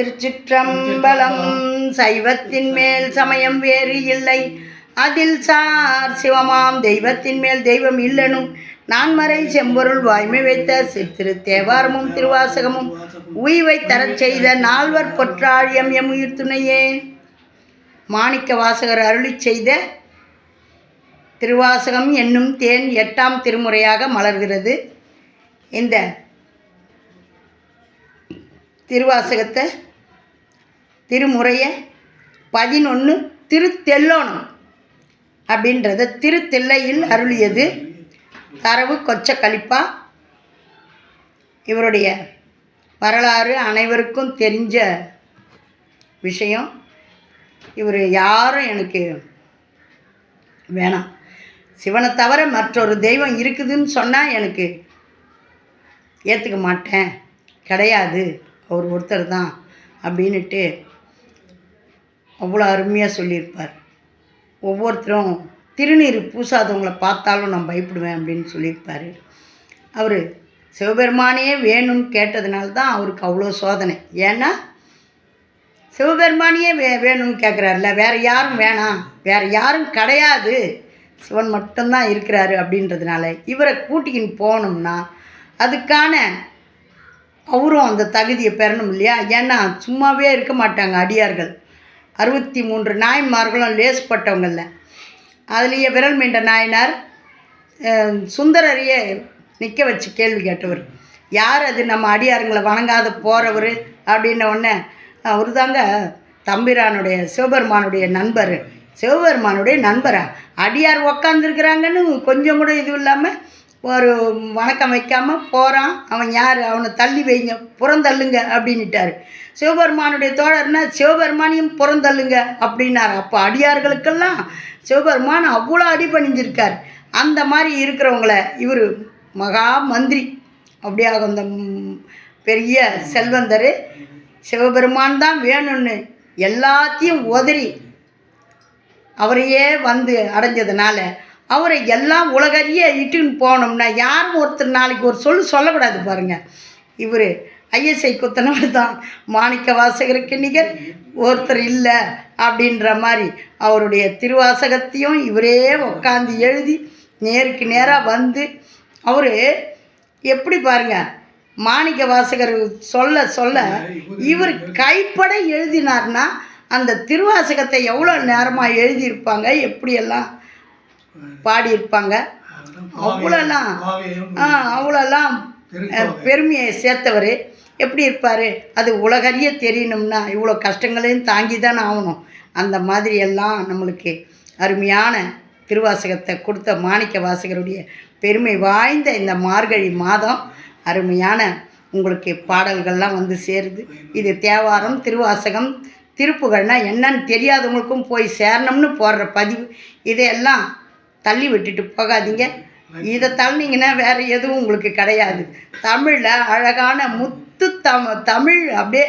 திருச்சிற்றம்பலம் சைவத்தின் மேல் சமயம் வேறு இல்லை. அதில் சார் சிவமாம் தெய்வத்தின் மேல் தெய்வம் இல்லனும். நான்மறை செம்பொருள் வாய்மை வைத்த சிறு தேவாரமும் திருவாசகமும் உய்வை தரச் செய்த நால்வர் பொற்றாழியம் எம் உயிர் துணையே. மாணிக்க வாசகர் அருளிச் செய்த திருவாசகம் என்னும் தேன் எட்டாம் திருமுறையாக மலர்கிறது. இந்த திருவாசகத்தை திருமுறையை பதினொன்று திருத்தெல்லோணம் அப்படின்றத திருத்தில்லையில் அருளியது தரவு கொச்ச கலிப்பா இவருடைய வரலாறு அனைவருக்கும் தெரிஞ்ச விஷயம். இவர் யாரும் எனக்கு வேணாம். சிவனை தவிர மற்றொரு தெய்வம் இருக்குதுன்னு சொன்னால் எனக்கு ஏற்றுக்க மாட்டேன். கிடையாது. அவர் ஒருத்தர் தான் அப்படின்னுட்டு அவ்வளோ அருமையாக சொல்லியிருப்பார். ஒவ்வொருத்தரும் திருநீர் பூசாதவங்களை பார்த்தாலும் நான் பயப்படுவேன் அப்படின்னு சொல்லியிருப்பார். அவர் சிவபெருமானையே வேணும்னு கேட்டதுனால தான் அவருக்கு அவ்வளோ சோதனை. ஏன்னா சிவபெருமானையே வே வேணும்னு கேட்குறாருல வேறு யாரும் வேணாம் வேறு யாரும் கிடையாது சிவன் மட்டும்தான் இருக்கிறாரு அப்படின்றதுனால இவரை கூட்டிக்கின்னு போகணும்னா அதுக்கான அவரும் அந்த தகுதியை பெறணும் இல்லையா? ஏன்னா சும்மாவே இருக்க மாட்டாங்க அடியார்கள். அறுபத்தி மூன்று நாயன்மார்களும் லேசுப்பட்டவங்கல்ல அதுலேயே விரல் மீண்ட நாயனார் சுந்தரரையே நிற்க வச்சு கேள்வி கேட்டவர். யார் அது? நம்ம அடியாருங்களை வணங்காத போகிறவர் அப்படின்ன உடனே அவர் தாங்க தம்பிரானுடைய சிவபெருமானுடைய நண்பர். சிவபெருமானுடைய நண்பரா? அடியார் உக்காந்துருக்குறாங்கன்னு கொஞ்சம் கூட இது இல்லாமல் ஒரு வணக்கம் வைக்காமல் போகிறான் அவன் யார்? அவனை தள்ளி வைங்க. புறந்தள்ளுங்க அப்படின்ட்டார் சிவபெருமானுடைய தோழர்னா சிவபெருமானையும் புறந்தள்ளுங்க அப்படின்னார். அப்போ அடியார்களுக்கெல்லாம் சிவபெருமான் அவ்வளோ அடி பணிஞ்சிருக்கார். அந்த மாதிரி இருக்கிறவங்கள இவர் மகா மந்திரி. அப்படியாக அந்த பெரிய செல்வந்தர் சிவபெருமான் தான் வேணும்னு எல்லாத்தையும் உதறி அவரையே வந்து அடைஞ்சதுனால அவரை எல்லாம் உலகறிய இட்டுன்னு போனோம்னா யாரும் ஒருத்தர் நாளைக்கு ஒரு சொல் சொல்லக்கூடாது பாருங்கள் இவர் ஐஎஸ்ஐ குத்தனவர் தான். மாணிக்க வாசகருக்கு நிகர். ஒருத்தர் இல்லை அப்படின்ற மாதிரி அவருடைய திருவாசகத்தையும் இவரே உட்காந்து எழுதி நேருக்கு நேராக வந்து அவர் எப்படி பாருங்க மாணிக்க வாசகர் சொல்ல சொல்ல இவர் கைப்பட எழுதினார்னா அந்த திருவாசகத்தை எவ்வளோ நேரமாக எழுதியிருப்பாங்க எப்படியெல்லாம் பாடியிருப்பாங்க. அவ்வளோலாம் ஆ அவ்வளோலாம் பெருமையை சேர்த்தவர். எப்படி இருப்பார்? அது உலகறிய தெரியணும்னா இவ்வளோ கஷ்டங்களையும் தாங்கி தானே ஆகணும். அந்த மாதிரி எல்லாம் நம்மளுக்கு அருமையான திருவாசகத்தை கொடுத்த மாணிக்க வாசகருடைய பெருமை வாய்ந்த இந்த மார்கழி மாதம் அருமையான உங்களுக்கு பாடல்கள்லாம் வந்து சேருது. இது தேவாரம் திருவாசகம் திருப்புகள்னால் என்னன்னு தெரியாதவங்களுக்கும் போய் சேரணும்னு போடுற பதிவு. இதையெல்லாம் தள்ளி விட்டுட்டு போகாதீங்க. இதை தள்ளினீங்கன்னா வேறு எதுவும் உங்களுக்கு கிடையாது. தமிழில் அழகான முத்து தம தமிழ் அப்படியே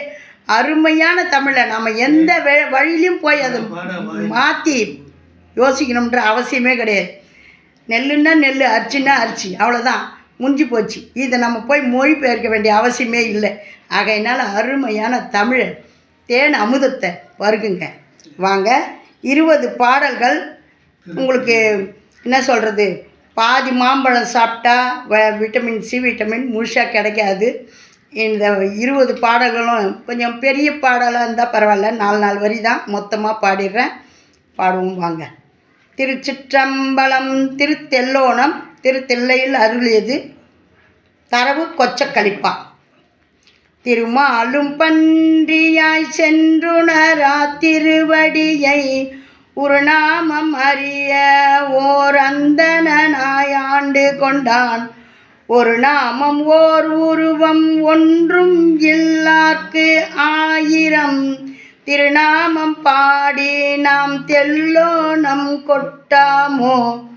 அருமையான தமிழை நம்ம எந்த வழியிலையும் போய் அதை மாற்றி யோசிக்கணுன்ற அவசியமே கிடையாது. நெல்லுன்னா நெல் அரிசின்னா அரிசி அவ்வளோதான் முடிஞ்சு போச்சு. இதை நம்ம போய் மொழிபெயர்க்க வேண்டிய அவசியமே இல்லை. ஆகையினால அருமையான தமிழை தேன் அமுதத்தை வருகுங்க. வாங்க இருபது பாடல்கள் உங்களுக்கு என்ன சொல்கிறது பாதி மாம்பழம் சாப்பிட்டா விட்டமின் சி விட்டமின் முழுசாக கிடைக்காது. இந்த இருபது பாடல்களும் கொஞ்சம் பெரிய பாடலாக இருந்தால் பரவாயில்ல. நாலு நாலு வரி தான் மொத்தமாக பாடிடுறேன். பாடுவோம் வாங்க. திருச்சிற்றம்பலம் திருத்தெல்லோணம் திருத்தெல்லையில் அருளியது தரவு கொச்சக்களிப்பா. திருமாலும் பன்றியாய் சென்றுணரா திருவடியை ஒரு நாமம் அறிய ஓர் அந்தனாயாண்டு கொண்டான். ஒரு நாமம் ஓர் உருவம் ஒன்றும் இல்லார்க்கு ஆயிரம். திருநாமம் பாடி நாம் தெல்லோணம் கொட்டாமோ?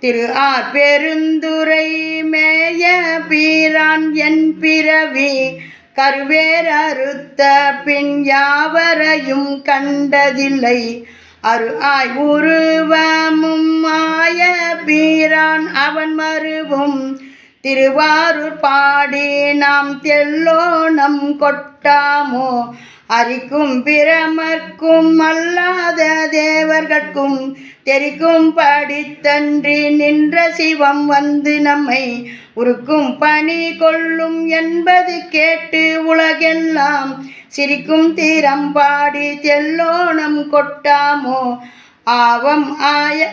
திரு ஆர் பெருந்துரை மேய பீரான் என் பிறவி. கருவேர் அறுத்த பின் யாவரையும் கண்டதில்லை. அரு ஆய் உருவமும் மாய பீரான் அவன் மருவும் திருவாரூர் பாடி நாம் தெல்லோணம் கொட்டாமோ? அரிக்கும் பிரமர்க்கும் அல்லாத தேவர்கட்கும் தெரிக்கும் படித்தன்றி நின்ற சிவம் வந்து நம்மை உருக்கும் பணி கொள்ளும் என்பது கேட்டு உலகெல்லாம் சிரிக்கும் தீரம் பாடி தெல்லோணம் கொட்டாமோ? ஆவம் ஆய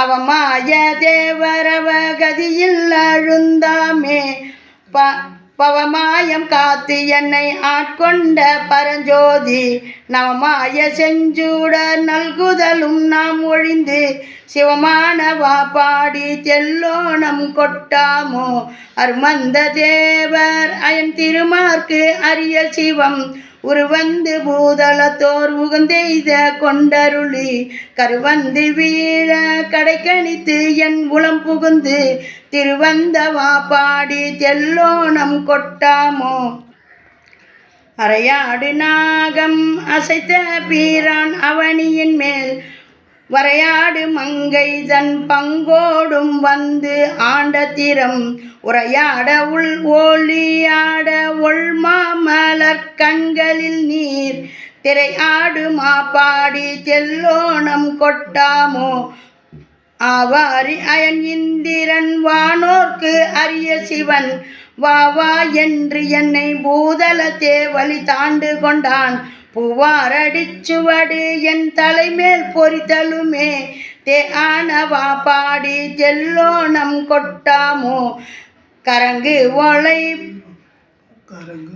அவமாய தேவரவ கதியில் அழுந்தாமே. ப பவமாயம் காத்து என்னை ஆட்கொண்ட பரஞ்சோதி நவமாய செஞ்சூட நல்குதலும் நாம் ஒழிந்து சிவமானவா பாடி தெல்லோணம் கொட்டாமோ. அருமந்த தேவர் அயன் திருமார்க்கு அரிய சிவம் உருவந்து பூதலத்தோர் உகந்தெய்த கொண்டருளி கருவந்து வீழ கடைக்கணித்து என் உளம் புகுந்து திருவந்தவா பாடி தெல்லோணம் கொட்டாமோ? அரையாடு நாகம் அசைத்த பீரான் அவனியின் மேல் வரையாடு மங்கை தன் பங்கோடும் வந்து ஆண்ட திறம் உரையாட உள் ஒளியாட ஒள்மாமலர் கண்களில் நீர். திரை மாப்பாடி செல்லோணம் கொட்டாமோ? ஆவாரி அயன் இந்திரன் வானோர்க்கு அரிய சிவன். வா வா என்று என்னை பூதலத்தே வழி தாண்டு கொண்டான். புவாரடிச்சுவடு என் தலைமேல் பொறித்தலுமே தே ஆனவா பாடி தெல்லோணம் கொட்டாமோ? கரங்கு ஓலை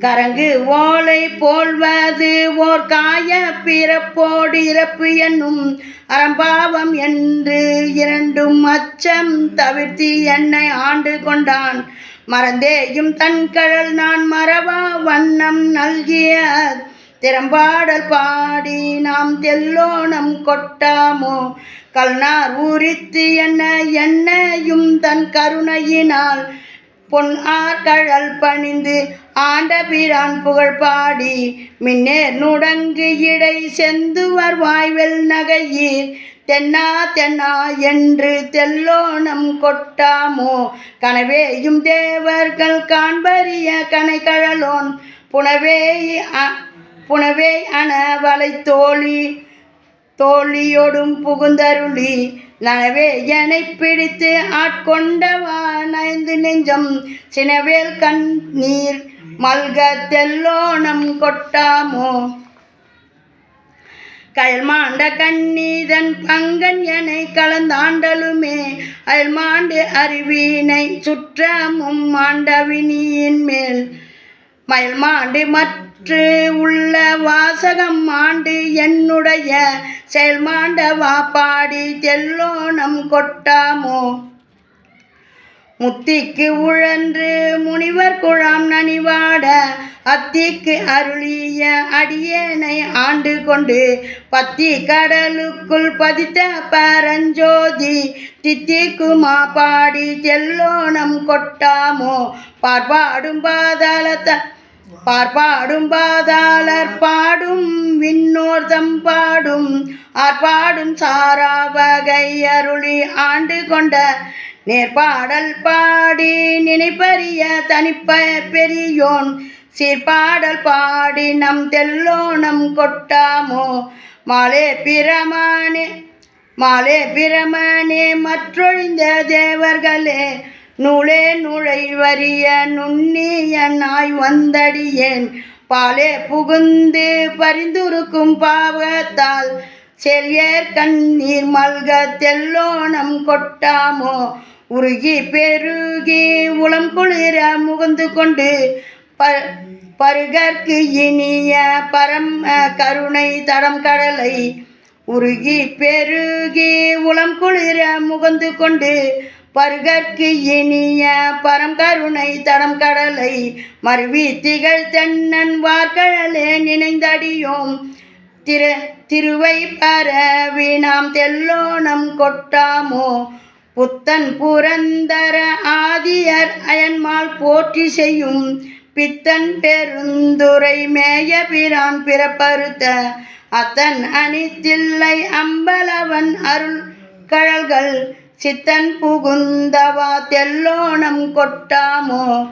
கரங்கு. ஓலை போல்வது ஓர் காய பிறப்போடு இறப்பு என்னும் அறம்பாவம் என்று இரண்டும் அச்சம் தவிர்த்து என்னை ஆண்டு கொண்டான். மறந்தேயும் தன் கழல் நான் மறவா வண்ணம் நல்கிய திறம்பாடல் பாடி நாம் தெல்லோணம் கொட்டாமோ? கல்நார் ஊரித்து என்ன என்னையும் தன் கருணையினால் பொன் ஆர்கழல் பணிந்து ஆண்ட பிரான் புகழ் பாடி மின்னேர் நுடங்கு இடை செந்துவர் வாய்வெல் நகையீர். தென்னா தென்னா என்று தெல்லோணம் கொட்டாமோ கனவேயும் தேவர்கள் காண்பறிய கனைகழலோன் புனவே அ- புனவே அன வளைத்தோழி தோழியோடும் புகுந்தருளி நனவே என்னை பிடித்து ஆட்கொண்டவானைந்து நெஞ்சம் சினவேல் கண் நீர் மல்க தெல்லோணம் கொட்டாமோ? கயல்மாண்ட கண்ணீதன் பங்கன் எனை கலந்தாண்டலுமே அயல்மாண்டு அருவினை சுற்றமும் மாண்டவினியின் மேல். மயல்மாண்டு மற்ற உள்ள வாசகம் ஆண்டு என்னுடைய செயல்மாண்ட வாப்பாடி தெல்லோனம் கொட்டாமோ? முத்திக்கு உழன்று முனிவர் குழாம் நனிவாட அத்திக்கு அருளிய அடியேனை ஆண்டு கொண்டு பத்தி கடலுக்குள் பதித்த பரஞ்சோதி தித்திக்குமா பாடி தெல்லோணம் கொட்டாமோ? பார்பாடும் பாதாளத்த பார்ப்பாடும் பாதாளர் பாடும் விண்ணோர் தம்பாடும். ஆர்ப்பாடும் சாரா வகை அருளி ஆண்டு கொண்ட நேர்பாடல் பாடி நினைப்பறிய தனிப்ப பெரியோன். சீர்பாடல் பாடி நம் தெல்லோணம் கொட்டாமோ? மாலே பிரமானே மாலே பிரமனே மற்றொழிந்த தேவர்களே. நூலே நுழைவரிய நுண்ணிய நாய் வந்தடியேன். பாலே புகுந்து பரிந்துருக்கும் பாவத்தால் செல்யர் கண்ணீர் மல்க தெல்லோணம் கொட்டாமோ? உருகி பெருகி உளம் குளிர முகந்து கொண்டு ப பருகற்கு இனிய பரம் கருணை தடம் கடலை. உருகி பெருகி உளம் குளிர முகந்து கொண்டு பருகற்கு இனிய பரங்கருணை தடம் கடலை மருவி திகழ் தென்னன் வார்கழலே நினைந்தடியோம். திரு திருவை பரவி நாம் தெல்லோணம் கொட்டாமோ? புத்தன் புரந்தர ஆதியர் அயன்மால் போற்றி செய்யும். பித்தன் பெருந்துரை மேய பிரான் பிறப்பறுத்த. அத்தன் அணித்தில்லை அம்பலவன் அருள் கழல்கள். சித்தன் புகுந்தவா தெல்லோணம் கொட்டாமோ?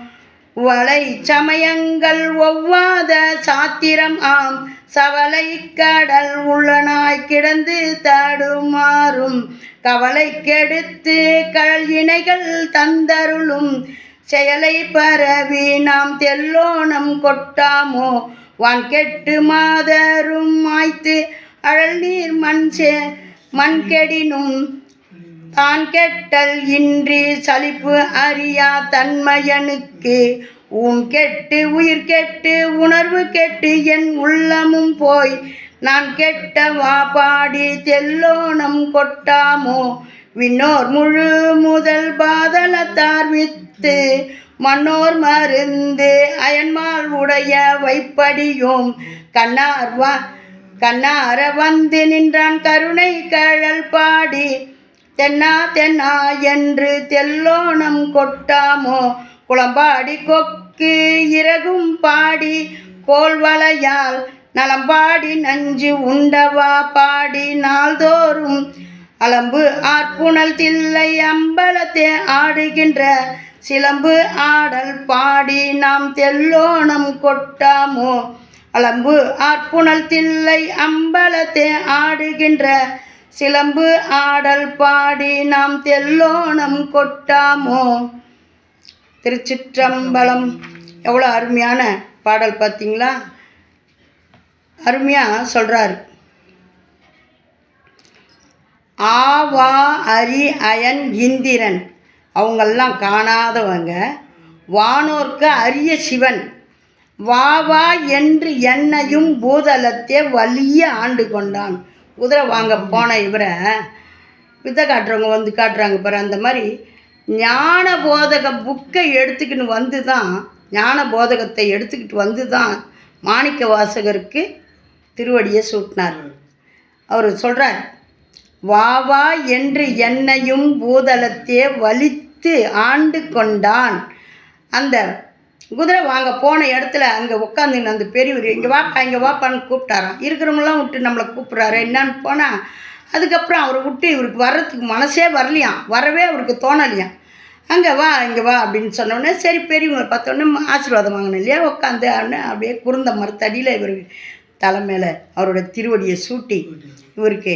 வளை சமயங்கள் ஒவ்வாத சாத்திரம் ஆம். சவலை கடல் உள்ளனாய் கிடந்து தடுமாறும். கவலை கெடுத்து கடல் இணைகள் தந்தருளும். செயலை பரவி நாம் தெல்லோணம் கொட்டாமோ? வான் கெட்டு மாதரும் மாய்த்து அழல் நீர் மண் சே மண்கெடினும். தான் கெட்டல் இன்றி சலிப்பு அறியா தன்மையனுக்கு. ஊன் கெட்டு உயிர் கெட்டு உணர்வு கெட்டு என் உள்ளமும் போய். நான் கெட்ட வா பாடி தெல்லோணம் கொட்டாமோ? விண்ணோர் முழு முதல் பாதலத்தார் வித்து. மன்னோர் மருந்து அயன்மால் உடைய வைப்படியும். கண்ணார் வா கண்ணார வந்து நின்றான் கருணை கழல் பாடி. தென்னா தென்னா என்று தெல்லோணம் கொட்டாமோ? குளம்பாடி கொக்கு இறகும் பாடி கோல்வலையால் நலம்பாடி நஞ்சு உண்டவா பாடி நாள்தோறும் அலம்பு ஆற்புணல் தில்லை அம்பலத்தே ஆடுகின்ற சிலம்பு ஆடல் பாடி நாம் தெல்லோணம் கொட்டாமோ? அலம்பு ஆற்புணல் தில்லை அம்பலத்தே ஆடுகின்ற சிலம்பு ஆடல் பாடி நாம் தெல்லோணம் கொட்டாமோ? திருச்சிற்றம்பலம். எவ்வளோ அருமையான பாடல் பார்த்தீங்களா? அருமையாக சொல்கிறாரு ஆவா அரி அயன் இந்திரன். அவங்கெல்லாம் காணாதவங்க. வானோர்க்கு அரிய சிவன். வா வா என்று என்னையும் பூதலத்தே வலிய ஆண்டு கொண்டான். குதிரை வாங்க போன இவரை வித்தை காட்டுறவங்க வந்து காட்டுறாங்க பாரு. அந்த மாதிரி ஞான போதக புக்கை எடுத்துக்கின்னு வந்து தான் ஞான போதகத்தை எடுத்துக்கிட்டு வந்து தான் மாணிக்க வாசகருக்கு திருவடியை சூட்டினார். அவர் சொல்கிறார் வா வா என்று என்னையும் பூதளத்தே வலித்து ஆண்டு கொண்டான். அந்த குதிரை வாங்க போன இடத்துல அங்கே உட்காந்துன்னு அந்த பெரியவர் இங்கே வாப்பா இங்கே வாப்பான்னு கூப்பிட்டாராம். இருக்கிறவங்களாம் விட்டு நம்மளை கூப்பிட்றாரு. என்னன்னு போனால் அதுக்கப்புறம் அவரை விட்டு இவருக்கு வர்றதுக்கு மனசே வரலையாம். வரவே அவருக்கு தோணலையாம். அங்கே வா இங்கே வா அப்படின்னு சொன்னோடனே சரி பெரியவங்களை பார்த்தோன்னே ஆசீர்வாதம் வாங்கினேன் இல்லையா உட்காந்து அப்படியே குறுந்த மரத்தடியில் இவர் தலை மேலே அவரோட திருவடியை சூட்டி இவருக்கு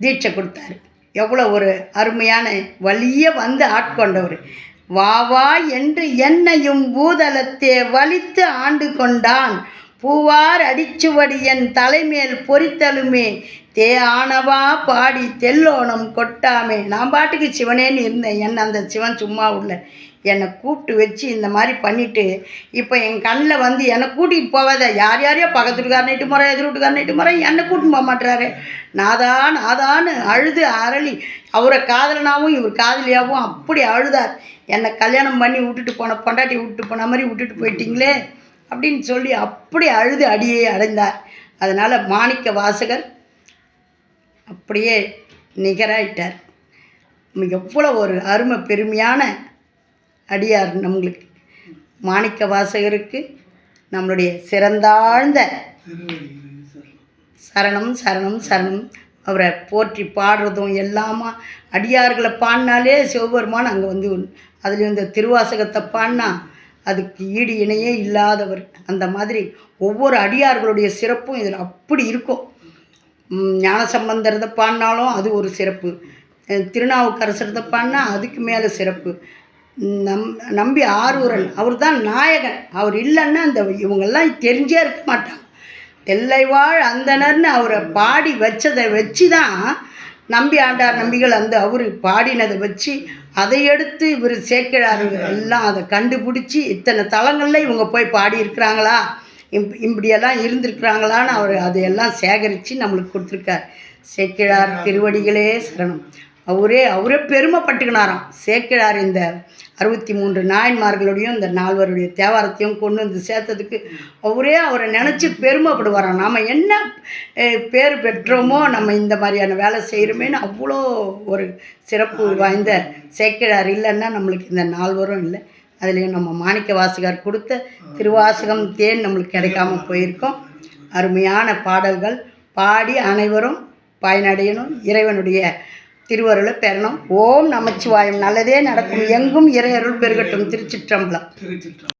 தீட்சை கொடுத்தாரு. எவ்வளோ ஒரு அருமையான வழியே வந்து ஆட்கொண்டவர். வா வா என்று என்னையும் பூதலத்தே வலித்து ஆண்டு கொண்டான். பூவார் அடிச்சுவடி என் தலைமேல் பொறித்தலுமே. தே ஆனவா பாடி தெல்லோணம் கொட்டாமே. நான் பாட்டுக்கு சிவனேன்னு இருந்தேன். என்ன அந்த சிவன் சும்மா உள்ள. என்னை கூப்பிட்டு வச்சு இந்த மாதிரி பண்ணிவிட்டு இப்போ என் கண்ணில் வந்து என்னை கூட்டிகிட்டு போவாத யார் யாரையோ பக்கத்து வீட்டுக்காரன் நைட்டு முறை எதிர் வீட்டுக்காரன் நைட்டு முறை என்னை கூட்டின்னு போக மாட்டுறாரு நாதான் நாதான்னு அழுது அரளி. அவரை காதலனாவும் இவர் காதலியாகவும் அப்படி அழுதார். என்னை கல்யாணம் பண்ணி விட்டுட்டு போன பொண்டாட்டி விட்டுட்டு போன மாதிரி விட்டுட்டு போயிட்டீங்களே அப்படின்னு சொல்லி அப்படி அழுது அடியே அடைந்தார். அதனால் மாணிக்க வாசகர் அப்படியே நிகராயிட்டார். எவ்வளோ ஒரு அருமை பெருமையான அடியார் நம்மளுக்கு. மாணிக்க வாசகருக்கு நம்மளுடைய சிறந்தாழ்ந்த சரணம் சரணம் சரணம். அவரை போற்றி பாடுறதும் எல்லாமா அடியார்களை பாடினாலே சிவபெருமான் அங்கே வந்து அதுலேயும் இந்த திருவாசகத்தை பாடினா அதுக்கு ஈடு இணையே இல்லாதவர். அந்த மாதிரி ஒவ்வொரு அடியார்களுடைய சிறப்பும் இதில் அப்படி இருக்கும். ம், ஞானசம்பந்தரதை பாடினாலும் அது ஒரு சிறப்பு. திருநாவுக்கரசரத்தை பாடினா அதுக்கு மேலே சிறப்பு. நம் நம்பி ஆரூரன். அவர் தான் நாயகன். அவர் இல்லைன்னா அந்த இவங்கெல்லாம் தெரிஞ்சே இருக்க மாட்டாங்க. எல்லைவாழ் அந்தணர்னு அவரை பாடி வச்சதை வச்சு தான் நம்பி ஆண்டார் நம்பிகள் அந்த அவர் பாடினதை வச்சு அதை எடுத்து இவர் சேக்கிழார் எல்லாம் அதை கண்டுபிடிச்சி இத்தனை தலங்களில் இவங்க போய் பாடியிருக்கிறாங்களா? இப் இப்படியெல்லாம் இருந்திருக்கிறாங்களான்னு அவர் அதையெல்லாம் சேகரித்து நம்மளுக்கு கொடுத்துருக்கார். சேக்கிழார் திருவடிகளே சரணம். அவரே அவரே பெருமைப்பட்டுக்கினாராம். சேக்கிழார் இந்த அறுபத்தி மூன்று நாயன்மார்களுடையும் இந்த நால்வருடைய தேவாரத்தையும் கொண்டு வந்து சேர்த்ததுக்கு அவரே அவரை நினச்சி பெருமைப்படுவாராம். நாம் என்ன பேர் பெற்றோமோ நம்ம இந்த மாதிரியான வேலை செய்கிறோமேன்னு அவ்வளோ ஒரு சிறப்பு வாய்ந்த சேர்க்கிறார் இல்லைன்னா நம்மளுக்கு இந்த நால்வரும் இல்லை. அதுலேயும் நம்ம மாணிக்க வாசகர் கொடுத்த திருவாசகம் தேன் நம்மளுக்கு கிடைக்காம போயிருக்கோம். அருமையான பாடல்கள் பாடி அனைவரும் பயனடையணும். இறைவனுடைய திருவருளை பெறணும். ஓம் நமச்சிவாயம். நல்லதே நடக்கும். எங்கும் இறையருள் பெருகட்டும். திருச்சிற்றம்பலம். திருச்சிற்றம்பலம்.